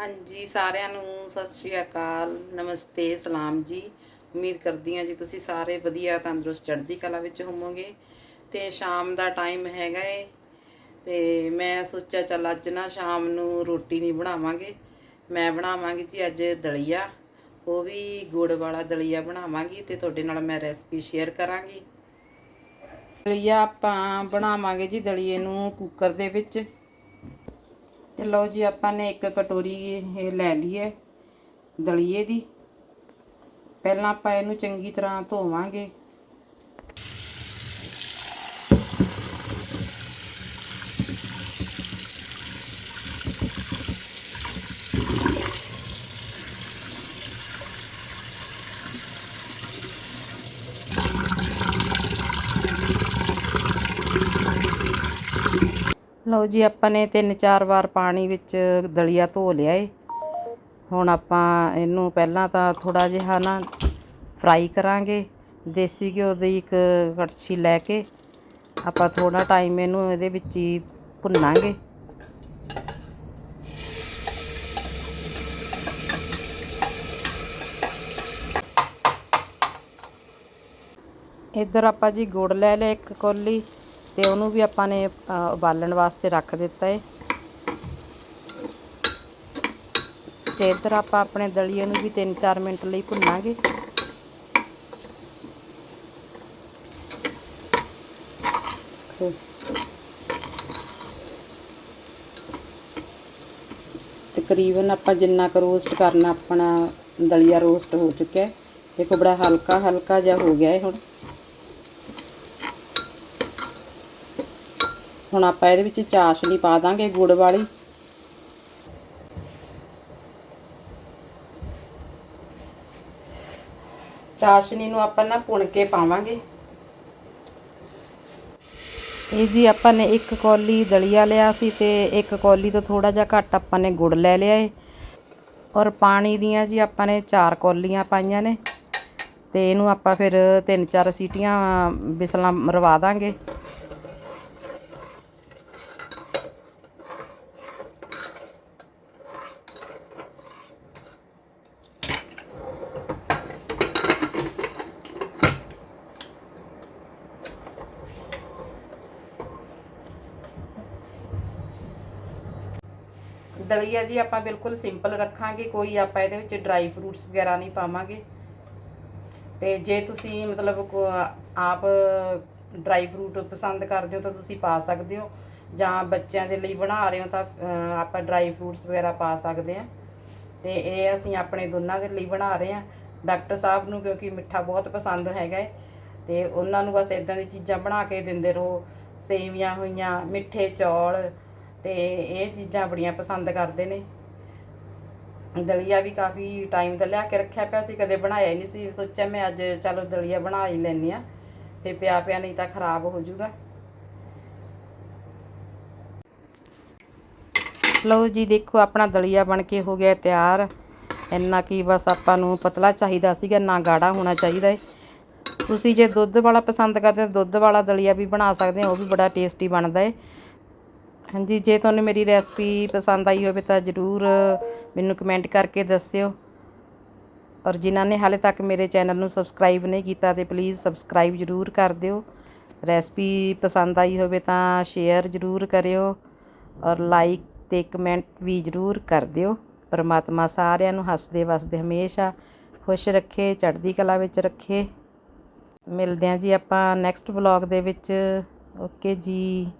ਹਾਂਜੀ, ਸਾਰਿਆਂ ਨੂੰ ਸਤਿ ਸ਼੍ਰੀ ਅਕਾਲ, ਨਮਸਤੇ, ਸਲਾਮ ਜੀ। ਉਮੀਦ ਕਰਦੀ ਹਾਂ ਜੀ ਤੁਸੀਂ ਸਾਰੇ ਵਧੀਆ, ਤੰਦਰੁਸਤ, ਚੜ੍ਹਦੀ ਕਲਾ ਵਿੱਚ ਹੋਵੋਗੇ। ਤੇ ਸ਼ਾਮ ਦਾ ਟਾਈਮ ਹੈਗਾ ਏ। ਤੇ ਮੈਂ ਸੋਚਿਆ, ਚੱਲ ਅੱਜ ਨਾ ਸ਼ਾਮ ਨੂੰ ਰੋਟੀ ਨਹੀਂ ਬਣਾਵਾਂਗੇ। ਮੈਂ ਬਣਾਵਾਂਗੀ ਜੀ ਅੱਜ ਦਲੀਆ। ਉਹ ਵੀ ਗੁੜ ਵਾਲਾ ਦਲੀਆ ਬਣਾਵਾਂਗੀ ਤੇ ਤੁਹਾਡੇ ਨਾਲ ਮੈਂ ਰੈਸਪੀ ਸ਼ੇਅਰ ਕਰਾਂਗੀ। ਦਲੀਆ ਆਪਾਂ ਬਣਾਵਾਂਗੇ ਜੀ ਦਲੀਏ ਨੂੰ ਕੁੱਕਰ ਦੇ ਵਿੱਚ। ਤੇ ਲਓ ਜੀ, ਆਪਾਂ ਨੇ ਇੱਕ ਕਟੋਰੀ ਇਹ ਲੈ ਲਈ ਹੈ ਦਲੀਏ ਦੀ। ਪਹਿਲਾਂ ਆਪਾਂ ਇਹਨੂੰ ਚੰਗੀ ਤਰ੍ਹਾਂ ਧੋਵਾਂਗੇ। ਲਓ ਜੀ, ਆਪਾਂ ਨੇ ਤਿੰਨ ਚਾਰ ਵਾਰ ਪਾਣੀ ਵਿੱਚ ਦਲੀਆ ਧੋ ਲਿਆ ਏ। ਹੁਣ ਆਪਾਂ ਇਹਨੂੰ ਪਹਿਲਾਂ ਤਾਂ ਥੋੜਾ ਜਿਹਾ ਨਾ ਫਰਾਈ ਕਰਾਂਗੇ। ਦੇਸੀ ਘਿਓ ਦੀ ਇੱਕ ਕੜਛੀ ਲੈ ਕੇ ਆਪਾਂ ਥੋੜਾ ਟਾਈਮ ਇਹਨੂੰ ਇਹਦੇ ਵਿੱਚ ਹੀ ਭੁੰਨਾਂਗੇ। ਇੱਧਰ ਆਪਾਂ ਜੀ ਗੁੜ ਲੈ ਲਿਆ ਇੱਕ ਕੋਲੀ। ਤੇ ਉਹਨੂੰ ਵੀ ਆਪਾਂ ਨੇ ਉਬਾਲਣ ਵਾਸਤੇ ਰੱਖ ਦਿੱਤਾ ਏ। ਤੇ ਇੱਧਰ ਆਪਾਂ ਆਪਣੇ ਦਲੀਏ ਨੂੰ ਵੀ 3-4 ਮਿੰਟ ਲਈ ਭੁੰਨਾਂਗੇ। ਤਕਰੀਬਨ ਆਪਾਂ ਜਿੰਨਾ ਕੁ ਰੋਸਟ ਕਰਨਾ, ਆਪਣਾ ਦਲੀਆ ਰੋਸਟ ਹੋ ਚੁੱਕਿਆ ਹੈ ਦੇਖੋ ਬੜਾ ਹਲਕਾ ਹਲਕਾ ਜਿਹਾ ਹੋ ਗਿਆ ਹੈ ਹੁਣ। ਹੁਣ ਆਪਾਂ ਇਹਦੇ ਵਿੱਚ ਚਾਸ਼ਨੀ ਪਾ ਦਾਂਗੇ, ਗੁੜ ਵਾਲੀ। ਚਾਸ਼ਨੀ ਨੂੰ ਆਪਾਂ ਨਾ ਪੁਣ ਕੇ ਪਾਵਾਂਗੇ। ਇਹ ਜੀ ਆਪਾਂ ਨੇ ਇੱਕ ਕੌਲੀ ਦਲੀਆ ਲਿਆ ਸੀ ਤੇ ਇੱਕ ਕੌਲੀ ਤੋਂ ਥੋੜਾ ਜਿਹਾ ਘੱਟ ਆਪਾਂ ਨੇ ਗੁੜ ਲੈ ਲਿਆ ਏ। ਔਰ ਪਾਣੀ ਦੀਆਂ ਜੀ ਆਪਾਂ ਨੇ ਚਾਰ ਕੌਲੀਆਂ ਪਾਈਆਂ ਨੇ। ਤੇ ਇਹਨੂੰ ਆਪਾਂ ਫਿਰ ਤਿੰਨ ਚਾਰ ਸੀਟੀਆਂ ਬਿਸਲਾਂ ਮਰਵਾ ਦਾਂਗੇ। ਦਲੀਆ ਜੀ ਆਪਾਂ ਬਿਲਕੁਲ ਸਿੰਪਲ ਰੱਖਾਂਗੇ, ਕੋਈ ਆਪਾਂ ਇਹਦੇ ਵਿੱਚ ਡਰਾਈ ਫਰੂਟਸ ਵਗੈਰਾ ਨਹੀਂ ਪਾਵਾਂਗੇ। ਤੇ ਜੇ ਤੁਸੀਂ ਮਤਲਬ ਆਪ ਡਰਾਈ ਫਰੂਟ ਪਸੰਦ ਕਰਦੇ ਹੋ ਤਾਂ ਤੁਸੀਂ ਪਾ ਸਕਦੇ ਹੋ। ਜਾਂ ਬੱਚਿਆਂ ਦੇ ਲਈ ਬਣਾ ਰਹੇ ਹੋ ਤਾਂ ਆਪਾਂ ਡਰਾਈ ਫਰੂਟਸ ਵਗੈਰਾ ਪਾ ਸਕਦੇ ਆ ਤੇ ਇਹ ਅਸੀਂ ਆਪਣੇ ਦੋਨਾਂ ਦੇ ਲਈ ਬਣਾ ਰਹੇ ਆ ਡਾਕਟਰ ਸਾਹਿਬ ਨੂੰ ਕਿਉਂਕਿ ਮਿੱਠਾ ਬਹੁਤ ਪਸੰਦ ਹੈਗਾ ਹੈ। ਤੇ ਉਹਨਾਂ ਨੂੰ ਬਸ ਇਦਾਂ ਦੀ ਚੀਜ਼ਾਂ ਬਣਾ ਕੇ ਦਿੰਦੇ ਰਹੋ। ਸੇਵੀਆਂ ਹੋਈਆਂ, ਮਿੱਠੇ ਚੌਲ ਤੇ ਇਹ ਚੀਜ਼ਾਂ ਬੜੀਆਂ ਪਸੰਦ ਕਰਦੇ ਨੇ। ਦਲੀਆ ਵੀ ਕਾਫੀ ਟਾਈਮ ਦਾ ਲਿਆ ਕੇ ਰੱਖਿਆ ਪਿਆ ਸੀ, ਕਦੇ ਬਣਾਇਆ ਹੀ ਨਹੀਂ ਸੀ। ਸੋਚਿਆ ਮੈਂ ਅੱਜ ਚਲੋ ਦਲੀਆ ਬਣਾ ਹੀ ਲੈਣੀ ਆ ਤੇ ਪਿਆ ਪਿਆ ਨਹੀਂ ਤਾਂ ਖਰਾਬ ਹੋ ਜਾਊਗਾ। ਲਓ ਜੀ, ਦੇਖੋ ਆਪਣਾ ਦਲੀਆ ਬਣ ਕੇ ਹੋ ਗਿਆ ਤਿਆਰ। ਇੰਨਾ ਕੀ ਬਸ ਆਪਾਂ ਨੂੰ ਪਤਲਾ ਚਾਹੀਦਾ ਸੀਗਾ ਨਾ ਗਾੜਾ ਹੋਣਾ ਚਾਹੀਦਾ ਹੈ ਤੁਸੀਂ ਜੇ ਦੁੱਧ ਵਾਲਾ ਪਸੰਦ ਕਰਦੇ ਹੋ ਤਾਂ ਦੁੱਧ ਵਾਲਾ ਦਲੀਆ ਵੀ ਬਣਾ ਸਕਦੇ ਹੋ, ਉਹ ਵੀ ਬੜਾ ਟੇਸਟੀ ਬਣਦਾ ਹੈ ਹਾਂਜੀ, ਜੇ ਤੁਹਾਨੂੰ ਮੇਰੀ ਰੈਸਪੀ ਪਸੰਦ ਆਈ ਹੋਵੇ ਤਾਂ ਜਰੂਰ ਮੈਨੂੰ ਕਮੈਂਟ ਕਰਕੇ ਦੱਸਿਓ। ਔਰ ਜਿਨ੍ਹਾਂ ਨੇ ਹਾਲੇ ਤੱਕ ਮੇਰੇ ਚੈਨਲ ਨੂੰ ਸਬਸਕ੍ਰਾਈਬ ਨਹੀਂ ਕੀਤਾ ਤੇ ਪਲੀਜ਼ ਸਬਸਕ੍ਰਾਈਬ ਜਰੂਰ ਕਰ ਦਿਓ। ਰੈਸਪੀ ਪਸੰਦ ਆਈ ਹੋਵੇ ਤਾਂ ਸ਼ੇਅਰ ਜਰੂਰ ਕਰਿਓ ਔਰ ਲਾਈਕ ਤੇ ਕਮੈਂਟ ਵੀ ਜਰੂਰ ਕਰ ਦਿਓ। ਪਰਮਾਤਮਾ ਸਾਰਿਆਂ ਨੂੰ ਹੱਸਦੇ ਵਸਦੇ ਹਮੇਸ਼ਾ ਖੁਸ਼ ਰੱਖੇ, ਚੜ੍ਹਦੀ ਕਲਾ ਵਿੱਚ ਰੱਖੇ। ਮਿਲਦੇ ਹਾਂ ਜੀ ਆਪਾਂ ਨੈਕਸਟ ਵਲੌਗ ਦੇ ਵਿੱਚ। ਓਕੇ ਜੀ।